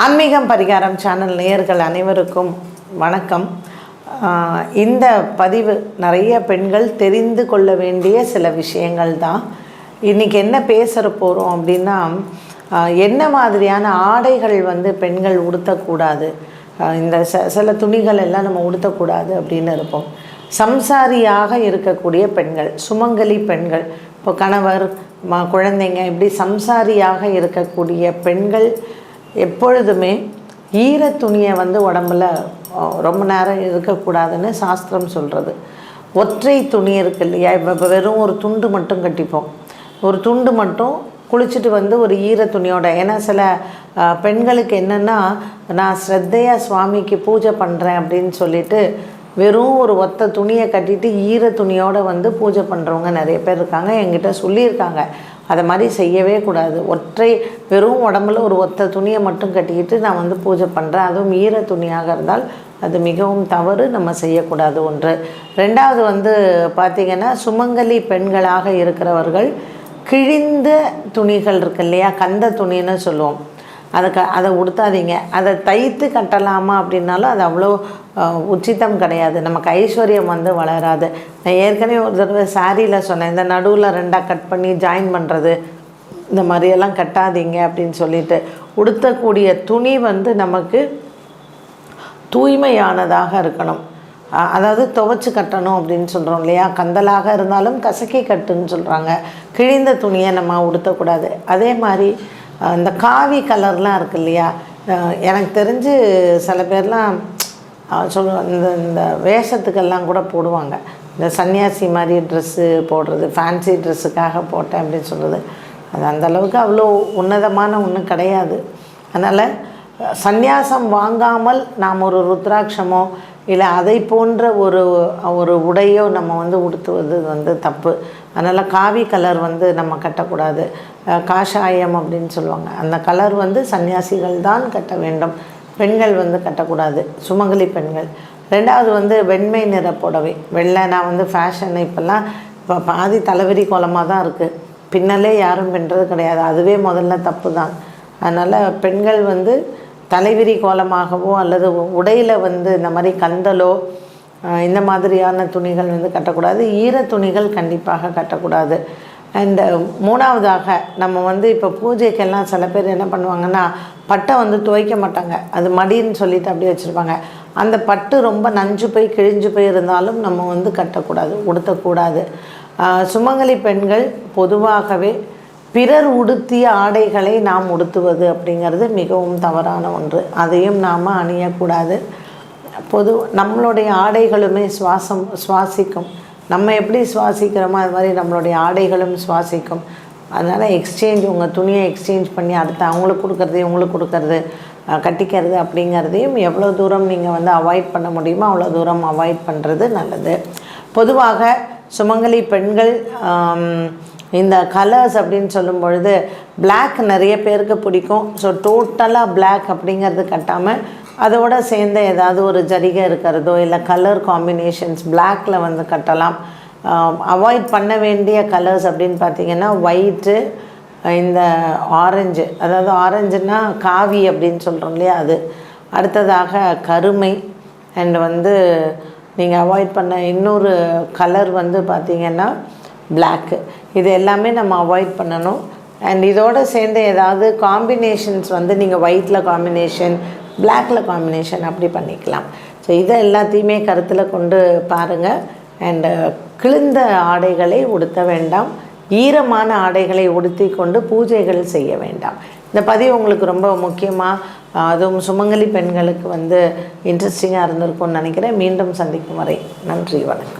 ஆன்மீகம் பரிகாரம் சேனல் நேயர்கள் அனைவருக்கும் வணக்கம். இந்த பதிவு நிறைய பெண்கள் தெரிந்து கொள்ள வேண்டிய சில விஷயங்கள் தான். இன்றைக்கி என்ன பேசுகிற போகிறோம் அப்படின்னா என்ன மாதிரியான ஆடைகள் வந்து பெண்கள் உடுத்தக்கூடாது? இந்த ச சில துணிகள் எல்லாம் நம்ம உடுத்தக்கூடாது அப்படின்னு இருப்போம். சம்சாரியாக இருக்கக்கூடிய பெண்கள் சுமங்கலி பெண்கள் இப்போ கணவர் ம குழந்தைங்க இப்படி சம்சாரியாக இருக்கக்கூடிய பெண்கள் எப்பொழுதுமே ஈர துணியை வந்து உடம்புல ரொம்ப நேரம் இருக்கக்கூடாதுன்னு சாஸ்திரம் சொல்கிறது ஒற்றை துணி இருக்கு இல்லையா? இப்போ வெறும் ஒரு துண்டு மட்டும் கட்டிப்போம். ஒரு துண்டு மட்டும் குளிச்சுட்டு வந்து ஒரு ஈர துணியோட ஏன்னா சில பெண்களுக்கு என்னென்னா நான் ஸ்ரத்தையாக சுவாமிக்கு பூஜை பண்ணுறேன் அப்படின்னு சொல்லிட்டு வெறும் ஒரு ஒத்த துணியை கட்டிட்டு ஈர துணியோடு வந்து பூஜை பண்ணுறவங்க நிறைய பேர் இருக்காங்க என்கிட்ட சொல்லியிருக்காங்க. அதை மாதிரி செய்யவே கூடாது. ஒற்றை வெறும் உடம்புல ஒரு ஒத்த துணியை மட்டும் கட்டிக்கிட்டு நான் வந்து பூஜை பண்ணுறேன் அதுவும் ஈர துணியாக இருந்தால் அது மிகவும் தவறு நம்ம செய்யக்கூடாது ஒன்று. ரெண்டாவது வந்து பார்த்திங்கன்னா சுமங்கலி பெண்களாக இருக்கிறவர்கள் கிழிந்த துணிகள் இருக்கு இல்லையா? கந்த துணின்னு சொல்லுவோம். அதை க அதை உடுத்தாதீங்க. அதை தைத்து கட்டலாமா அப்படின்னாலும் அது அவ்வளோ உச்சித்தம் உச்சிதம் கிடையாது. நமக்கு ஐஸ்வர்யம் வந்து வளராது. நான் ஏற்கனவே ஒரு தடவை சாரியில் சொன்னேன் இந்த நடுவில் ரெண்டாக கட் பண்ணி ஜாயின் பண்ணுறது இந்த மாதிரியெல்லாம் கட்டாதீங்க அப்படின்னு சொல்லிட்டு. உடுத்தக்கூடிய துணி வந்து நமக்கு தூய்மையானதாக இருக்கணும். அதாவது துவைச்சு கட்டணும் அப்படின்னு சொல்கிறோம் இல்லையா? கந்தலாக இருந்தாலும் கசக்கி கட்டுன்னு சொல்கிறாங்க கிழிந்த துணியை நம்ம உடுத்தக்கூடாது. அதே மாதிரி இந்த காவி கலர்லாம் இருக்கு இல்லையா? எனக்கு தெரிஞ்சு சில பேர்லாம் சொல்லுவாங்க இந்த இந்த வேஷத்துக்கெல்லாம் கூட போடுவாங்க. இந்த சன்னியாசி மாதிரி ட்ரெஸ்ஸு போடுறது ஃபேன்சி ட்ரெஸ்ஸுக்காக போட்டேன் அப்படின்னு சொல்கிறது அது அந்த அளவுக்கு அவ்வளோ உன்னதமான ஒன்றும் கிடையாது. அதனால் சந்நியாசம் வாங்காமல் நாம் ஒரு ருத்ராட்சமோ இல்லை அதை போன்ற ஒரு ஒரு உடையோ நம்ம வந்து உடுத்துவது வந்து தப்பு. அதனால் காவி கலர் வந்து நம்ம கட்டக்கூடாது. காஷாயம் அப்படின்னு சொல்லுவாங்க. அந்த கலர் வந்து சன்னியாசிகள் தான் கட்ட வேண்டும். பெண்கள் வந்து கட்டக்கூடாது. சுமங்கலி பெண்கள். ரெண்டாவது வந்து வெண்மை நிற புடவை. வெள்ளை நான் வந்து ஃபேஷன் இப்போல்லாம் இப்போ பாதி தலைவிரி கோலமாக தான் இருக்குது பின்னலே யாரும் பின்றது கிடையாது. அதுவே முதல்ல தப்பு தான். அதனால் பெண்கள் வந்து தலைவிரி கோலமாகவோ அல்லது உடையில் வந்து இந்த மாதிரி கந்தலோ இந்த மாதிரியான துணிகள் வந்து கட்டக்கூடாது. ஈர துணிகள் கண்டிப்பாக கட்டக்கூடாது. அண்டு மூணாவதாக நம்ம வந்து இப்போ பூஜைக்கெல்லாம் சில பேர் என்ன பண்ணுவாங்கன்னா பட்டை வந்து துவைக்க மாட்டாங்க. அது மடின்னு சொல்லிட்டு அப்படியே வச்சுருப்பாங்க. அந்த பட்டு ரொம்ப நஞ்சு போய் கிழிஞ்சு போய் இருந்தாலும் நம்ம வந்து கட்டக்கூடாது உடுத்தக்கூடாது. சுமங்கலி பெண்கள் பொதுவாகவே பிறர் உடுத்திய ஆடைகளை நாம் உடுத்துவது அப்படிங்கிறது மிகவும் தவறான ஒன்று. அதையும் நாம் அணியக்கூடாது. பொது நம்மளுடைய ஆடைகளுமே சுவாசம் சுவாசிக்கும். நம்ம எப்படி சுவாசிக்கிறோமோ அது மாதிரி நம்மளுடைய ஆடைகளும் சுவாசிக்கும். அதனால் எக்ஸ்சேஞ்ச் உங்கள் துணியை எக்ஸ்சேஞ்ச் பண்ணி அடுத்து அவங்களுக்கு கொடுக்கறது இவங்களுக்கு கொடுக்கறது கட்டிக்கிறது அப்படிங்கிறதையும் எவ்வளோ தூரம் நீங்கள் வந்து அவாய்ட் பண்ண முடியுமோ அவ்வளோ தூரம் அவாய்ட் பண்ணுறது நல்லது. பொதுவாக சுமங்கலி பெண்கள் இந்த கலர்ஸ் அப்படின்னு சொல்லும் பொழுது பிளாக் நிறைய பேருக்கு பிடிக்கும். ஸோ டோட்டலாக பிளாக் அப்படிங்கிறது கட்டாமல் அதோட சேர்ந்து ஏதாவது ஒரு ஜரிகை இருக்கிறதோ இல்லை கலர் காம்பினேஷன்ஸ் பிளாக்கில் வந்து கட்டலாம். அவாய்ட் பண்ண வேண்டிய கலர்ஸ் அப்படின்னு பார்த்தீங்கன்னா ஒயிட்டு இந்த ஆரஞ்சு அதாவது ஆரஞ்சுன்னா காவி அப்படின்னு சொல்கிறோம் இல்லையா அது. அடுத்ததாக கருமை அண்ட் வந்து நீங்கள் அவாய்ட் பண்ண இன்னொரு கலர் வந்து பார்த்திங்கன்னா பிளாக்கு இது எல்லாமே நம்ம அவாய்ட் பண்ணணும். அண்ட் இதோடு சேர்ந்து ஏதாவது காம்பினேஷன்ஸ் வந்து நீங்கள் ஒயிட்டில் காம்பினேஷன் பிளாக்ல காம்பினேஷன் அப்படி பண்ணிக்கலாம். ஸோ இதை எல்லாத்தையுமே கருத்தில் கொண்டு பாருங்கள் அண்டு uh, கிழிந்த ஆடைகளை உடுத்த வேண்டாம். ஈரமான ஆடைகளை உடுத்தி கொண்டு பூஜைகள் செய்ய வேண்டாம். இந்த பதிவு உங்களுக்கு ரொம்ப முக்கியமாக அதுவும் சுமங்கலி பெண்களுக்கு வந்து இன்ட்ரெஸ்டிங்காக இருந்திருக்கும்னு நினைக்கிறேன். மீண்டும் சந்திக்கும் வரை நன்றி வணக்கம்.